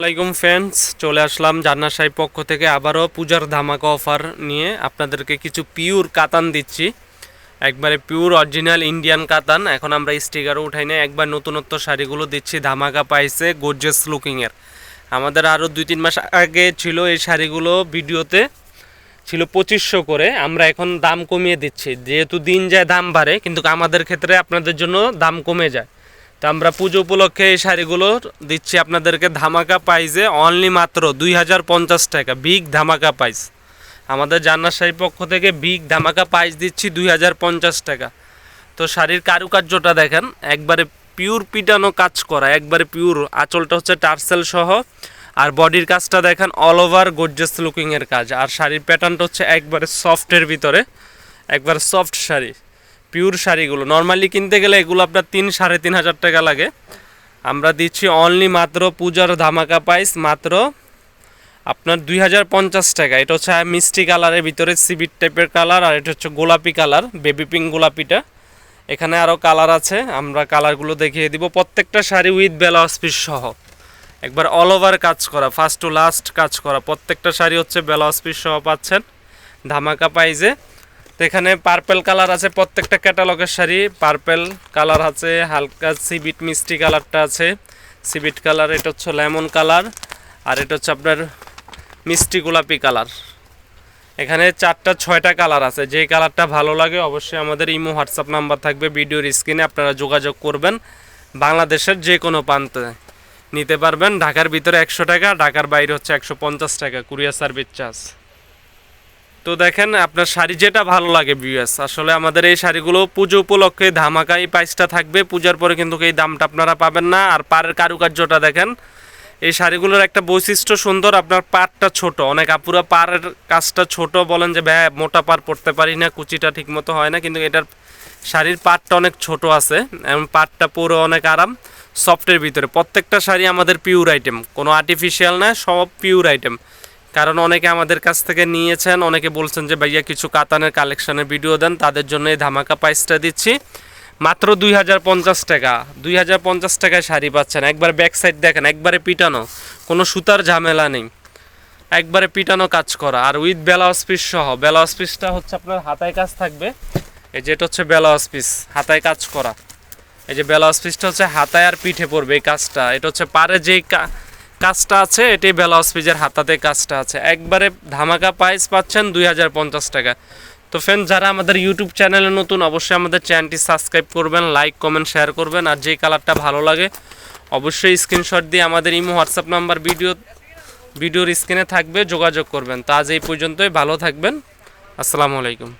আসসালামাইকুম ফ্রেন্ডস চলে আসলাম জান্নার সাহেব পক্ষ থেকে আবারও পূজার ধামাকা অফার নিয়ে আপনাদেরকে কিছু পিওর কাতান দিচ্ছি। একবারে পিওর অরিজিনাল ইন্ডিয়ান কাতান, এখন আমরা স্টিকারও উঠাই না একবার নতুনত্ব শাড়িগুলো দিচ্ছি, ধামাকা পাইছে গোর্জেস লুকিংয়ের আমাদের আরও দুই তিন মাস আগে ছিল এই শাড়িগুলো ভিডিওতে, ছিল পঁচিশশো করে, আমরা এখন দাম কমিয়ে দিচ্ছি। যেহেতু দিন যায় দাম বাড়ে, কিন্তু আমাদের ক্ষেত্রে আপনাদের জন্য দাম কমে যায়। তো আমরা পুজো উপলক্ষে এই শাড়িগুলো দিচ্ছি আপনাদেরকে ধামাকা পাইজে অনলি মাত্র দুই হাজার পঞ্চাশ টাকা বিগ ধামাকা পাইস আমাদের জান্নার শাড়ির পক্ষ থেকে বিগ ধামাকা পাইস দিচ্ছি দুই হাজার পঞ্চাশ টাকা। তো শাড়ির কারুকার্যটা দেখেন, একবারে পিওর পিটানো কাজ করা, একবারে পিওর আঁচলটা হচ্ছে টার্সেল সহ, আর বডির কাজটা দেখেন অল ওভার গোর্জেস লুকিংয়ের কাজ। আর শাড়ির প্যাটার্নটা হচ্ছে একবারে সফটের ভিতরে, একবারে সফট শাড়ি। পিওর শাড়িগুলো। নর্মালি কিনতে গেলে এগুলো আপনার তিন, সাড়ে তিন হাজার টাকা লাগে। আমরা দিচ্ছি অনলি মাত্র পূজার ধামাকা প্রাইস মাত্র আপনার দুই হাজার পঞ্চাশ টাকা। এটা হচ্ছে মিষ্টি কালারের ভিতরে সিবিট টাইপের কালার আর এটা হচ্ছে গোলাপি কালার বেবি পিঙ্ক গোলাপিটা। এখানে আরও কালার আছে, আমরা কালারগুলো দেখিয়ে দিব। প্রত্যেকটা শাড়ি উইথ বেলাউজ পিস সহ। একবার অল ওভার কাজ করা ফার্স্ট টু লাস্ট কাজ করা। প্রত্যেকটা শাড়ি হচ্ছে বেলাউজ পিস সহ পাচ্ছেন। ধামাকা পাইজে তো এখানে পার্পেল কালার আছে প্রত্যেকটা ক্যাটালগের শাড়ি। পার্পেল কালার আছে, হালকা সিবিট মিষ্টি কালারটা আছে। সিবিট কালার এটা হচ্ছে লেমন কালার আর এটা হচ্ছে আপনার মিষ্টি গোলাপি কালার এখানে চারটা, ছয়টা কালার আছে। যে কালারটা ভালো লাগে অবশ্যই আমাদের ইমো, হোয়াটসঅ্যাপ নাম্বার থাকবে ভিডিওর স্ক্রিনে, আপনারা যোগাযোগ করবেন। বাংলাদেশের যে কোনো প্রান্তে নিতে পারবেন। ঢাকার ভিতরে একশো টাকা, ঢাকার বাইরে হচ্ছে একশো পঞ্চাশ টাকা। Courier service charge. তো দেখেন, আপনার শাড়ি যেটা ভালো লাগে বিএস আসলে আমাদের এই শাড়িগুলো পুজো উপলক্ষে ধামাকা এই প্রাইসটা থাকবে। পূজার পরে কিন্তু এই দামটা আপনারা পাবেন না। আর পাড়ের কারুকার্যটা দেখেন, এই শাড়িগুলোর একটা বৈশিষ্ট্য সুন্দর, আপনার পাড়টা ছোট। অনেক আপুরা পাড়ের কাজটা ছোট বলেন যে, ভাই, মোটা পাড় পরতে পারি না, কুচিটা ঠিকমতো হয় না। কিন্তু এটার শাড়ির পাটটা অনেক ছোট আছে, এবং পাটটা পুরো অনেক আরাম সফটের ভিতরে। প্রত্যেকটা শাড়ি আমাদের পিওর আইটেম কোনো আর্টিফিশিয়াল না সব পিওর আইটেম কারণ অনেকে আমাদের কাছ থেকে নিয়েছেন, অনেকে বলছেন যে, ভাইয়া, কিছু কাতানের কালেকশনের ভিডিও দেন, তাদের জন্য এই ধামাকা প্রাইসটা দিচ্ছি। মাত্র দুই হাজার পঞ্চাশ টাকা, দুই হাজার পঞ্চাশ টাকায় শাড়ি পাচ্ছেন। একবার ব্যাক সাইড দেখেন, একবারে পিটানো, কোনো সুতার ঝামেলা নেই। একবারে পিটানো কাজ করা, আর উইথ বেলাউজ পিস সহ। বেলাউজ পিসটা হচ্ছে আপনার হাতায় কাজ থাকবে। এই যেটা হচ্ছে বেলাউজ পিস হাতায় কাজ করা। এই যে বেলাউজ পিসটা হচ্ছে হাতায় আর পিঠে পড়বে এই কাজটা। এটা হচ্ছে পারে যেই কাজটা আছে এটি বেলাউজ পিসের হাতাতে কাজটা আছে। একবারে ধামাকা প্রাইস পাচ্ছেন দুই হাজার পঞ্চাশ টাকা। তো ফ্রেন্ড যারা আমাদের ইউটিউব চ্যানেলে নতুন, অবশ্যই আমাদের চ্যানেলটি সাবস্ক্রাইব করবেন লাইক কমেন্ট শেয়ার করবেন, আর যেই কালারটা ভালো লাগে, অবশ্যই স্ক্রিনশট দিয়ে আমাদের ইমো হোয়াটসঅ্যাপ নাম্বার ভিডিও ভিডিওর স্ক্রিনে থাকবে, যোগাযোগ করবেন। তা আজ এই পর্যন্তই, ভালো থাকবেন। আসসালামু আলাইকুম।